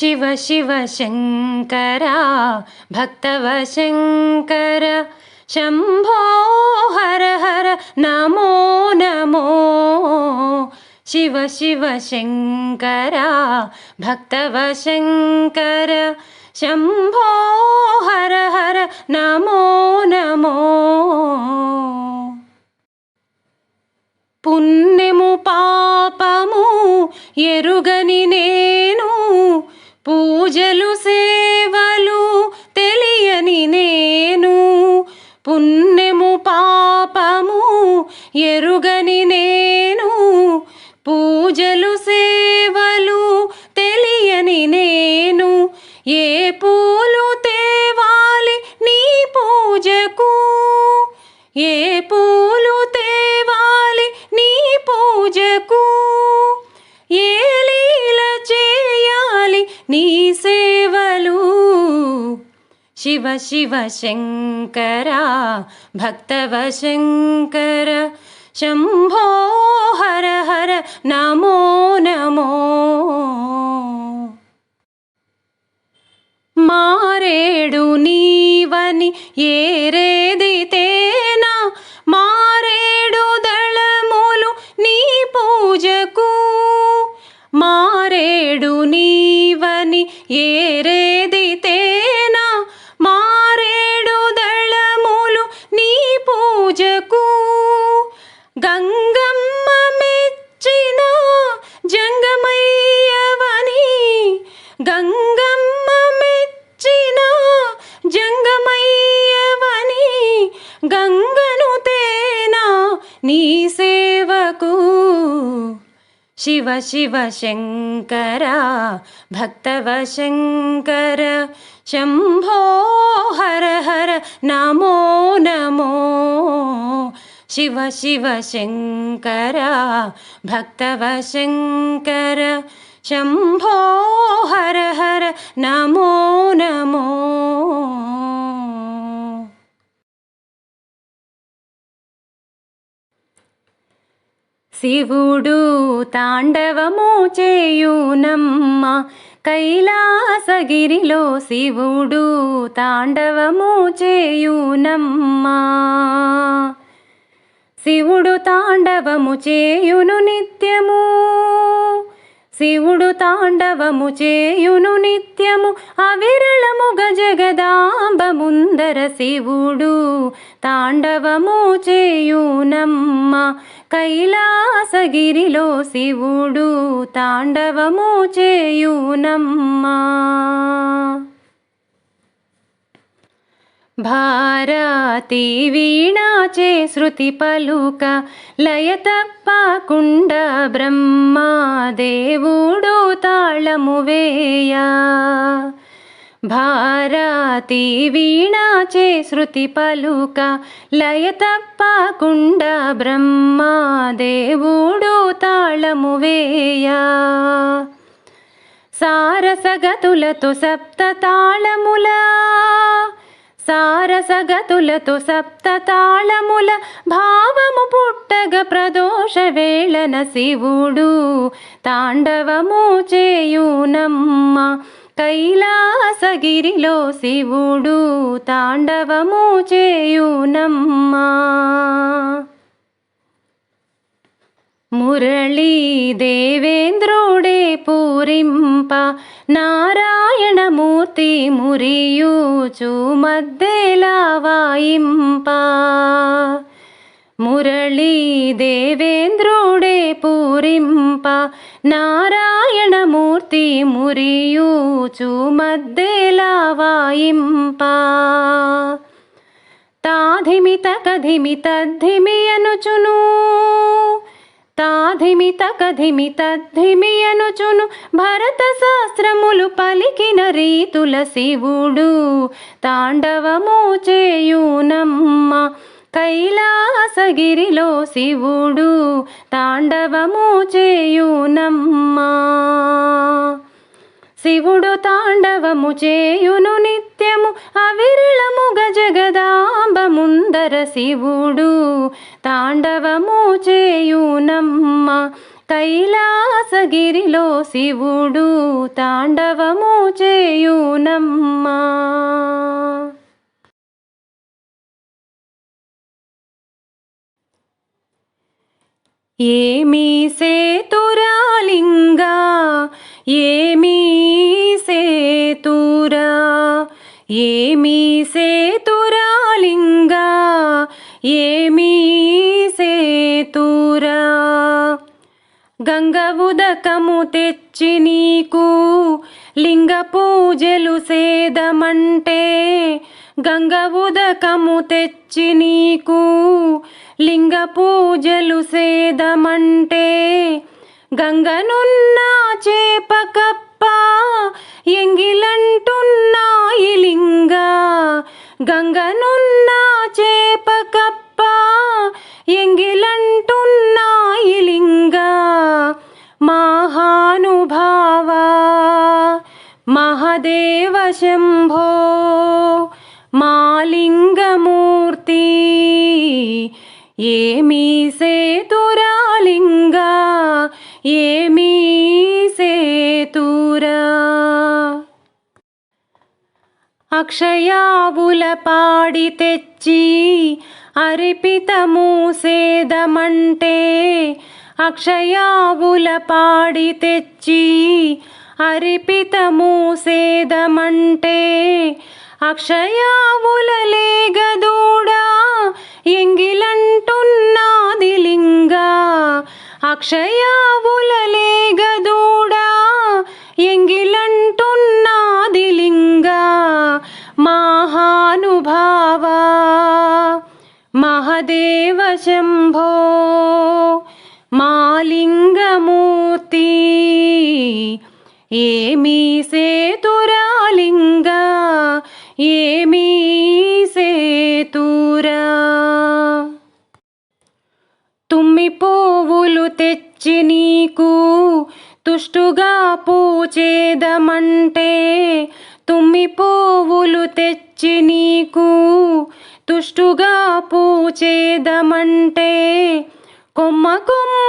शिव शिव शङ्कर भक्तव शङ्कर। शम्भो हर हर नमो नमो। शिव शिव शङ्कर भक्तव शङ्कर। शम्भो हर हर नमो नमो। पुण्यमुपापमु यरुगणिने ఏ పూలు తేవాలి నీ పూజకు? ఏ పూలు తేవాలి నీ పూజకు? ఏ లీల చేయాలి నీ సేవలు? శివ శివ శంకర భక్తవ శంకర శంభో హర హర నమో ఏరేదితేనా? మారేడు దళములు నీ పూజకు. మారేడు నీవని ఏరేదితేనా? మారేడు దళములు నీ పూజకు. గంగ शिव शिव शङ्कर भक्तव शङ्कर शम्भो हर हर नमो नमो। शिव शिव शङ्कर भक्तवशङ्कर शम्भो हर हर नमो नमो। శివుడు తాండవము చేయునమ్మ. కైలాసగిరిలో శివుడు తాండవము చేయునమ్మ. శివుడు తాండవము చేయును నిత్యము. శివుడు తాండవము చేయును నిత్యము అవిరళముగ జగదాంబముందర శివుడు. తాండవము చేయునమ్మ కైలాసగిరిలో శివుడు. తాండవము చేయునమ్మా. భారతి వీణాచే శృతి పలుక లయ తప్పకుండా బ్రహ్మాదేవుడు తాళము వేయ. భారతి వీణాచే శృతి పలుక లయ తప్పకుండా బ్రహ్మాదేవుడు తాళము వేయ. సారసగతులతో సప్త తాళములా సారసగతులతో సప్తతాళముల భావము పుట్టగ ప్రదోష వేళన శివుడు తాండవము చేయునమ్మ కైలాసగిరిలో శివుడు. తాండవము చేయునమ్మా మురళీ దేవేంద్రుడే పూరింప నారాయణమూర్తి మురియూచు మద్దెలా వాయింప. మురళీ దేవేంద్రుడే పూరింప నారాయణమూర్తి మురియూచు మద్దెలా వాయింప. తాధిమిత కధిమి తద్ధిమి అనుచును తాధిమిత కధిమి తద్ధిమి అనుచును భరత శాస్త్రములు పలికిన రీతుల శివుడు. తాండవము చేయునమ్మ కైలాసగిరిలో శివుడు. తాండవము చేయునమ్మా శివుడు తాండవము చేయును నిత్యము అవిరళముగ జగదాంబ ముందర శివుడు. తాండవము చేయునమ్మ కైలాసగిరిలో శివుడు తాండవము చేయునమ్మ ఏమీ సేతురాలింగా ఏమీ సేతురా ఏమీ సే గంగ ఉదకము తెచ్చి నీకు. లింగ పూజలు సేదమంటే గంగ ఉదకము తెచ్చి నీకు. లింగ పూజలు సేదమంటే గంగనున్నా చేపకప్ప ఎంగిలంటున్నాయి లింగ. గంగను శంభో మాలింగమూర్తి. ఏమీ సేతురాలింగా ఏమీ సేతురా. అక్షయావుల పాడి తెచ్చి అర్పితము సేదమంటే అక్షయావుల పాడి తెచ్చి అర్పితము సేదమంటే అక్షయావులలేగదూడా ఎంగిలంటున్నాది లింగ అక్షయావులలేగదూడా ఎంగిలంటున్నాది లింగ మహానుభావ మహదేవ శంభో. ఏమీ సేతురాలింగా ఏమీ సేతురా. తుమ్మి పువ్వులు తెచ్చి నీకు తుష్టుగా పూచేదమంటే తుమ్మి పువ్వులు తెచ్చి నీకు తుష్టుగా పూచేదమంటే కొమ్మ కొమ్మ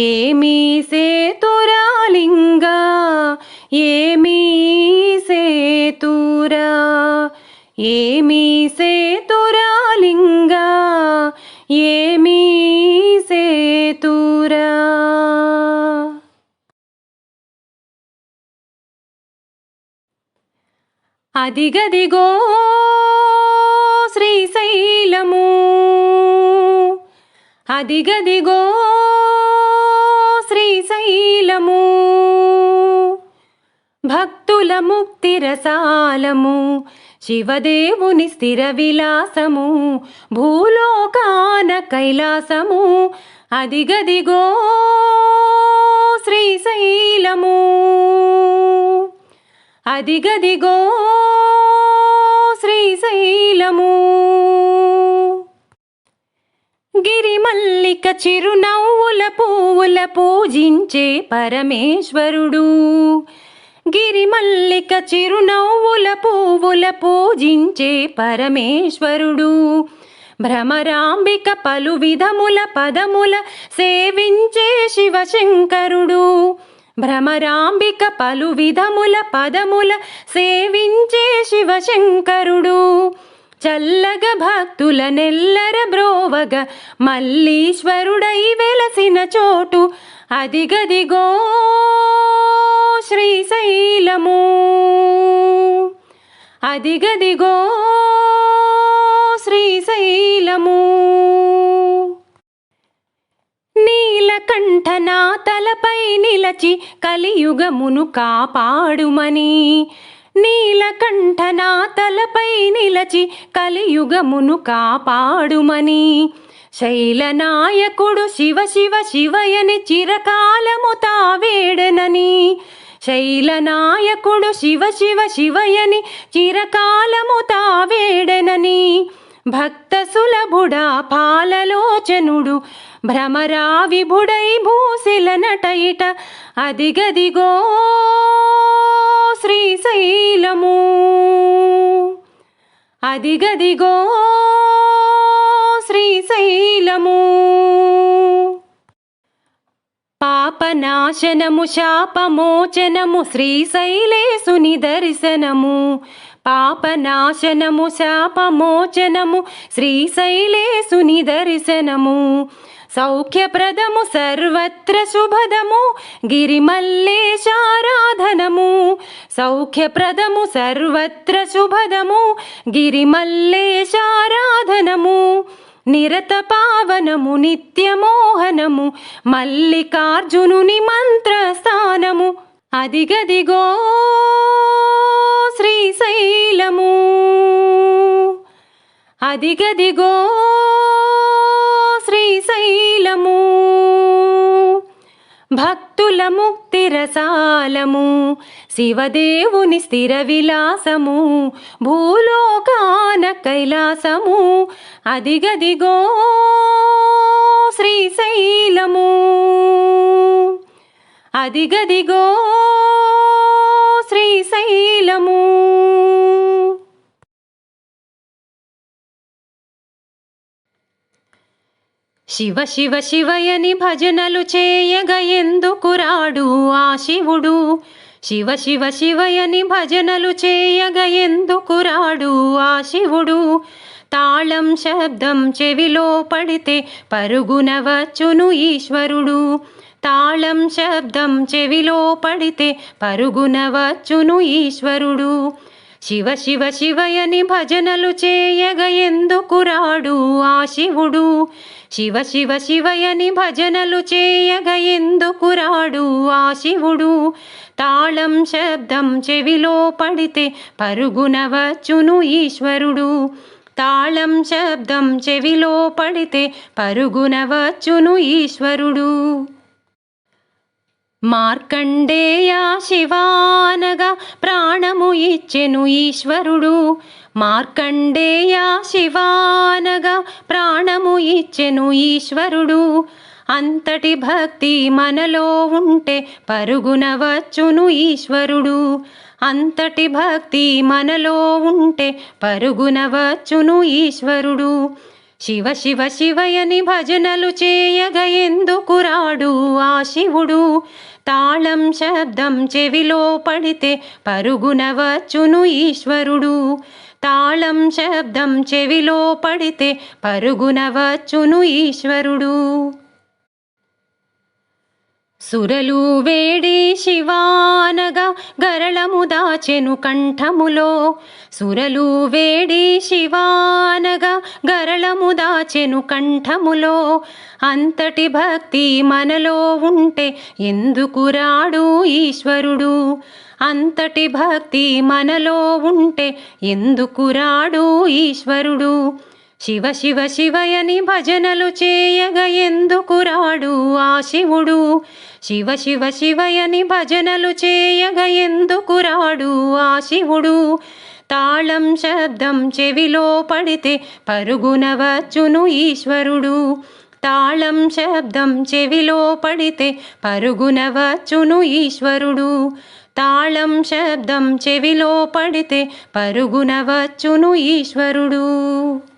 ఏమీ సేతురాలింగా ఏమీ సేతురా ఏమీ సేతురాలింగా ఏమీ సేతురా అదిగదిగో శ్రీశైలము అదిగదిగో శ్రీశైలము భక్తుల ముక్తి రసాలము. శివదేవుని స్థిర విలాసము. భూలోకాన కైలాసము. అదిగదిగో శ్రీశైలము అదిగదిగో శ్రీశైలము గిరిమల్లిక చిరునవ్వుల పువ్వుల పూజించే పరమేశ్వరుడు. గిరిమల్లిక చిరునవ్వుల పువ్వుల పూజించే పరమేశ్వరుడు. భ్రమరాంబిక పలు విధముల పదముల సేవించే శివశంకరుడు. భ్రమరాంబిక పలు విధముల పదముల సేవించే శివశంకరుడు. చల్లగ భక్తుల నెల్లర బ్రోవగ మల్లీశ్వరుడై వెలసిన చోటు అదిగదిగో శ్రీశైలము. అదిగదిగో శ్రీశైలము. నీలకంఠనా తలపై నిలచి కలియుగమును కాపాడుమని నీలకంఠనా తలపై నిలచి కలియుగమును కాపాడుమని. శైలనాయకుడు శివ శివ శివయని చిరకాలము తావేడనని. శైలనాయకుడు శివ శివ శివయని చిరకాలము తావేడనని. భక్త సులభుడా పాలలోచనుడు భ్రమరా విభుడై భూశిల నటయిట అదిగదిగో. శ్రీశైలము. అదిగదిగో శ్రీశైలము. పాపనాశనము శాపమోచనము శ్రీశైలేశుని దర్శనము. పాపనాశనము శాపమోచనము శ్రీశైలేశుని దర్శనము. సౌఖ్యప్రదము సర్వత్ర శుభదము గిరిమల్లేశారాధనము. సౌఖ్యప్రదము సర్వత్ర శుభదము గిరిమల్లేశారాధనము. నిరత పావనము నిత్యమోహనము మల్లికార్జునుని మంత్రస్థానము. అదిగదిగో శ్రీశైలము. అదిగదిగో శ్రీశైలము భక్తుల ముక్తి రసాలము శివదేవుని స్థిర విలాసము భూలోకాన కైలాసము అదిగదిగో శ్రీశైలము. అదిగదిగో శ్రీశైలము. శివ శివ శివయని భజనలు చేయగ ఎందుకురాడు ఆ శివుడు? శివ శివ శివయని భజనలు చేయగ ఎందుకురాడు ఆ శివుడు? తాళం శబ్దం చెవిలో పడితే పరుగున వచ్చును ఈశ్వరుడు. తాళం శబ్దం చెవిలో పడితే పరుగున వచ్చును ఈశ్వరుడు. శివ శివ శివయని భజనలు చేయగ ఎందుకు రాడు ఆ శివుడు? శివ శివ శివయని భజనలు చేయగ ఎందుకు రాడు ఆ శివుడు? తాళం శబ్దం చెవిలో పడితే పరుగున వచ్చును ఈశ్వరుడు. తాళం శబ్దం చెవిలో పడితే పరుగున వచ్చును ఈశ్వరుడు. మార్కండేయ శివానగా ప్రాణము ఇచ్చెను ఈశ్వరుడు. మార్కండేయ శివానగా ప్రాణము ఇచ్చెను ఈశ్వరుడు. అంతటి భక్తి మనలో ఉంటే పరుగున వచ్చును ఈశ్వరుడు. అంతటి భక్తి మనలో ఉంటే పరుగున వచ్చును ఈశ్వరుడు. శివ శివ శివయని భజనలు చేయగ ఎందుకు రాడు ఆ శివుడు? తాళం శబ్దం చెవిలో పడితే పరుగున వచ్చును ఈశ్వరుడు. తాళం శబ్దం చెవిలో పడితే పరుగున వచ్చును ఈశ్వరుడు. సురలు వేడి శివానగా గరళము దాచెను కంఠములో. సురలు వేడి శివానగా గరళము దాచెను కంఠములో. అంతటి భక్తి మనలో ఉంటే ఎందుకు రాడు ఈశ్వరుడు? అంతటి భక్తి మనలో ఉంటే ఎందుకు రాడు ఈశ్వరుడు? శివ శివ శివయని భజనలు చేయగ ఎందుకు రాడు ఆ శివుడు? శివ శివ శివయని భజనలు చేయగ ఎందుకు రాడు ఆ శివుడు? తాళం శబ్దం చెవిలో పడితే పరుగున వచ్చును ఈశ్వరుడు. తాళం శబ్దం చెవిలో పడితే పరుగున వచ్చును ఈశ్వరుడు. తాళం శబ్దం చెవిలో పడితే పరుగున వచ్చును ఈశ్వరుడు.